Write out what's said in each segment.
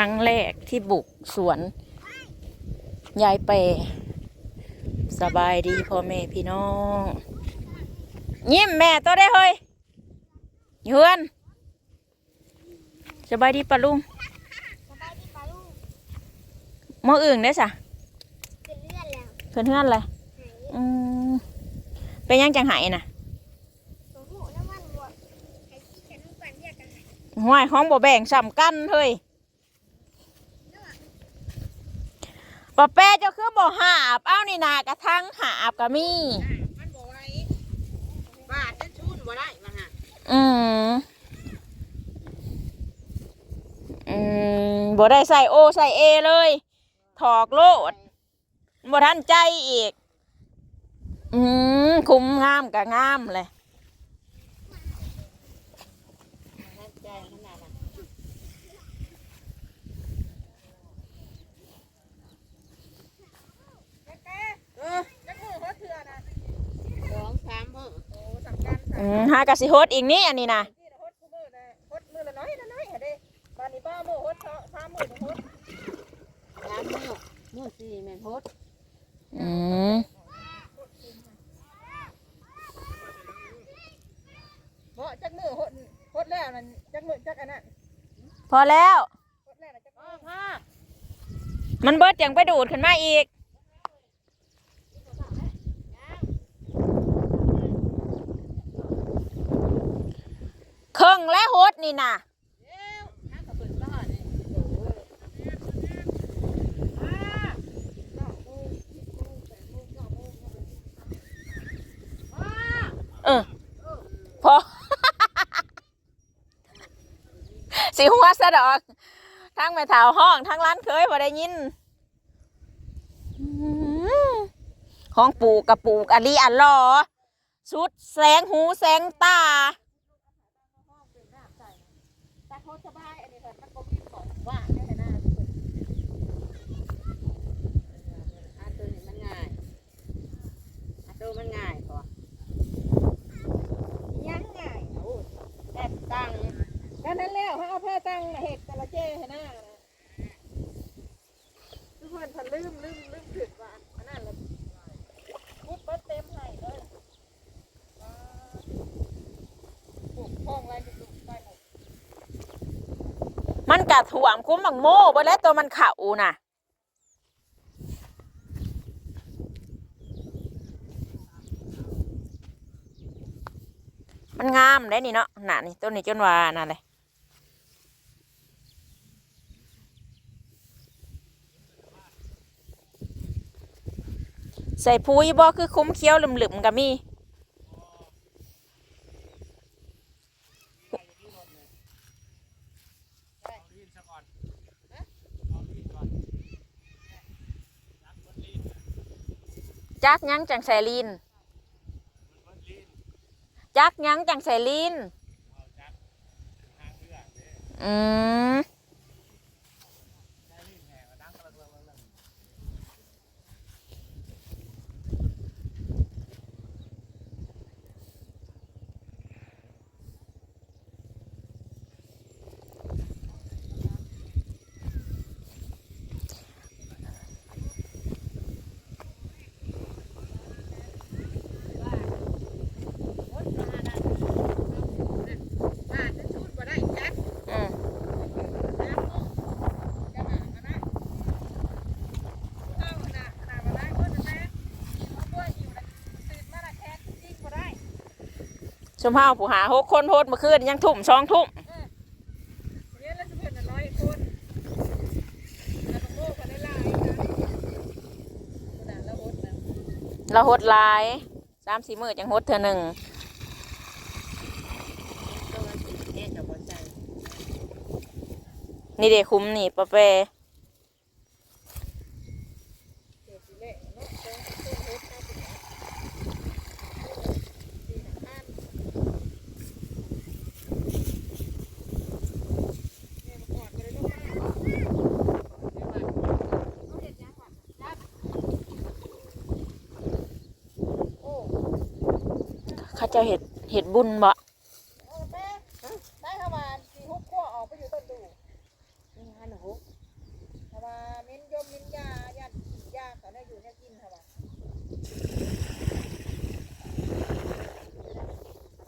รั้งแรกที่บุกสวน ยายเปสบายดีพ่อแม่พี่น้อง ยิ้มแม่ตัวได้เฮ้ยเฮือนสบายดีปะลุงสบายดีปะลูกหมออื่นได้สะเป็นเลือดแล้วเพื่อนเฮือนเลยหายอืมเป็นยังจังไหายน่ะตัวหูน้ำมันบวชไอ้ที่ฉันต้องการเรียกกันหายห้วยห้องบ่แบ่งสำกันเฮ้ย ปะแป้เจ้าคือบ่หาบเอ้านี่นากระทั่งหาบก็มีมันบ่ไหวบาดจะชูนบ่ได้มาฮะอืมอืมบ่ได้ใส่โอใส่เอเลย ถอกโลดบ่ทันใจอีก อืมคุ้มงามกะงามเลย ท่านใจขนาดนั้นเออจักมือเขาเถื่อนะสองสามมือโอ้สำคัญ อืม หากะสิโฮดอีกนี่อันนี้นะที่ฮดกูมือนะฮดมือละน้อยละน้อยเห็นดิบ้านนี้ป้ามือฮดสามมือฮดสามมือมือสี่แม่นฮดอืมเพราะจักมือฮดฮดแล้วนั่นจักมือจักอันนั้นพอแล้วฮดแล้วน่ะจักมือพ่อมันเบิดยังไปดูดขึ้นมาอีก เครื่องและโฮดนี่นะเอ้วน้ำกระเออพอ สิหัวสะดอกทั้งแม่ถาวห้องทั้งร้านเคยบ่ได้ยินอืมห้องปลูกกับปลูกอันลีอันลอสุดแสงหูแสงตา แต่เขาสบายอันนี้เพิ่นมันก็มีของว่าแค่หน้าเพิ่นอันตัวนี้มันง่ายอันตัวมันง่ายกว่ายังง่ายโอ้แต่ตังก็นั้นแล้วเขาเอาแพร่ตังเห็ดแต่ละเจ้ให้หน้านะทุกคนเพิ่นลืมลืมลืมผิดว่าอันนั้นละพุดเบิดเต็มให้เลยว้าปลูกคลองไรปลูกไปหมด มันกะถ่วงคุ้มบังโม่บ่แล้วตัวมันเข่าน่ะมันงามได้นี่เนาะหนานี่ต้นนี้จนว่านั่นเลยใส่ปุ๋ยบ่คือคุ้มเคี้ยวหลึมๆก็มี จักหยังจังใส่ลีนจักหยังจังใส่ลีนอืมอืม ชมพาวผู้หาหกคนโพดเมื่อคืนยังทุ่มสองทุ่มเราหดหลายสามสี่มือจังหดเธอหนึ่งนี่เด็กคุ้มนี่ปะเป จะเห็ดเห็ดบุญบ่ได้เข้ามสีฮุกขั้วออกไปอยู่ต้นดูมีนหรอฮุามมิ้นยมมิ้นยายันยาเขาได้อยู่เนี่ยกินเข้ามา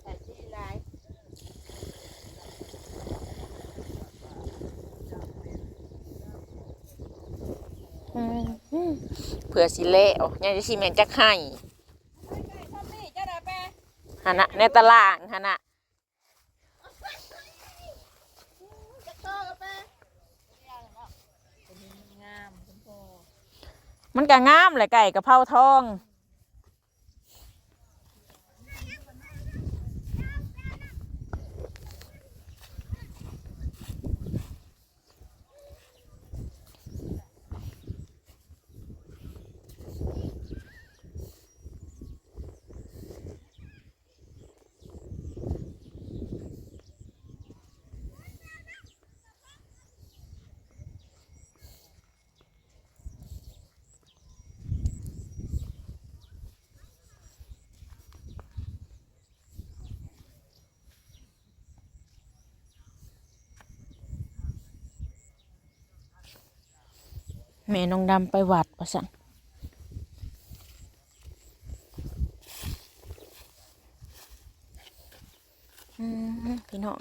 แต่ที่ไรเผื่อสิเละออกยังจะสิแมนจะไข่ หันน่ะในตลาดหันนะจะมันก็งามแหลยไก่กะเพราทอง แม่น้องดำไปวัดประสันพี่น้อง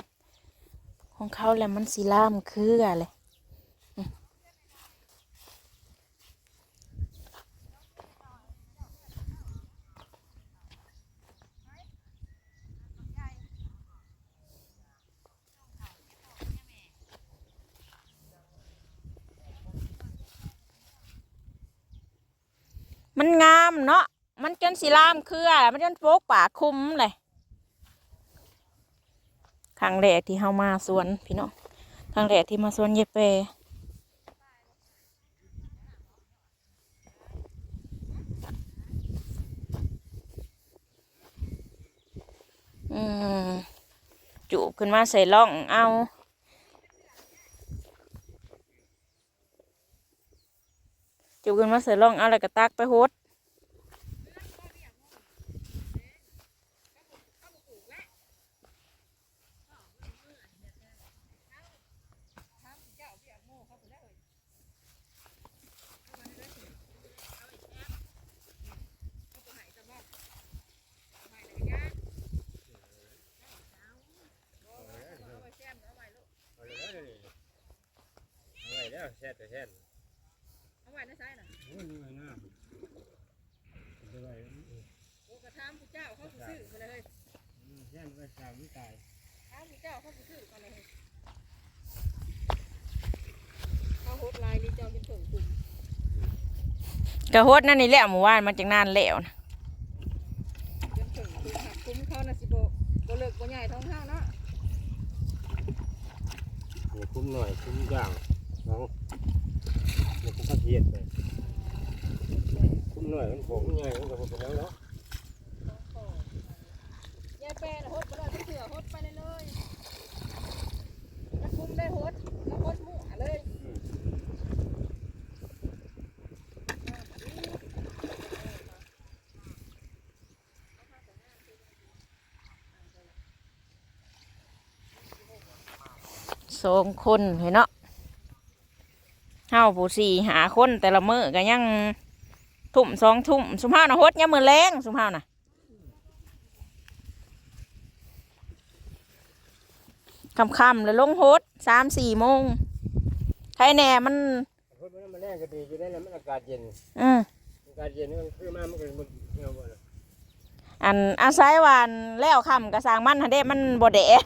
ของเขาแหละมันสีล่ามคืออะไร มันงามเนาะมันจนสีล่ามคือมันจนโปกป่าคุ้มเลยครั้งแรกที่เฮามาสวนพี่น้องครั้งแรกที่มาสวนเยเปอืมจูบขึ้นมาใส่ล่องเอา จูบขึ้นมาใส่ล่องเอาแล้วก็ตักไปโฮดเอาไว้ในไซน่ะโอ้กระทำผู้เจ้าเขาสิซื้อมาเลย เฮ้ยทำผู้เจ้าเขาสิซื้อมาเลยเฮ้ยเขาโหดลายนี่เจ้าเป็นเพิ่งกลุ่มกระโฮดนั่นนี่แหละหมู่บ้านมันจังนานแล้วนะเป็นเพิ่งกลุ่มหักคุ้มเขาน่ะสิโบโบเลิกโบใหญ่ท้องเท่าเนาะเดี๋ยวคุ้มหน่อยคุ้มอย่างน้องเดี๋ยวคุ้มข้าวเทียดไปคุ้มหน่อยมันผมใหญ่มันก็ผมแล้วเนาะยาย แปรน่ะโหดบ่ได้เสือโหดไปเลยเลยแล้วคุ้มได้โหดแล้วโหดหมู่หาเลยสองคนเห็นเนาะเฮาผู้สี่หาคนแต่ละมื้อก็ยังทุ่มสองทุ่มสุมเฮานะฮดยามมื้อแรงสุมเฮานะ ค่ำๆแล้วลงโฮดสามสี่โมงใครแน่มันพูดว่ามันแรงก็ดีอยู่ได้แล้วมันอากาศเย็นอืมอากาศเย็นมันคือมามันก็มันเงาบ่ล่ะอันอาศัยวันแล้วค่ำกระสร้างมันหันเด้มันบ่แดด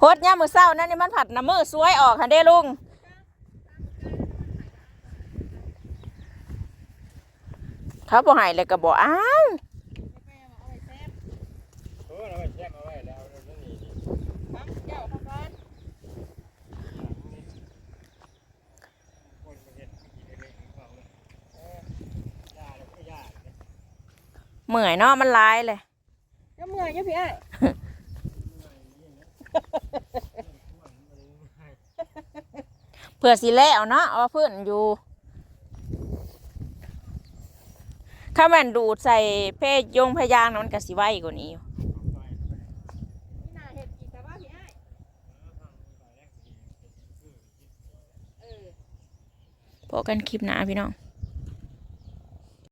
โฮดยามมื้อเช้านั่นนี่มันผัดน้ำมือสวยออกหันเด้ลุงเขาบ่ให้เลยก็บ่อ้าว แม่มาเอาไว้แซ่บ เออเราไปแช่เอาไว้แล้วเราจะหนีดิ ทำเจ้าเข้าบ้าน คนมันเห็นมันกินเองของเขาเลยเออยาแล้วก็ยาเลย เมื่อยเนาะมันหลายเลยเจ้าเมื่อยเจ้าพี่ไอ้เผื่อสิแล้วเนาะเอาเพื่อนอยู่ถ้ามันดูดใส่เพศยงพยางค์น่ะมันก็สิไวกว่านี้อยู่นี่นาเห็ดอีกแต่ว่าพี่ไอ้เออพบกันคลิปหน้าพี่น้อง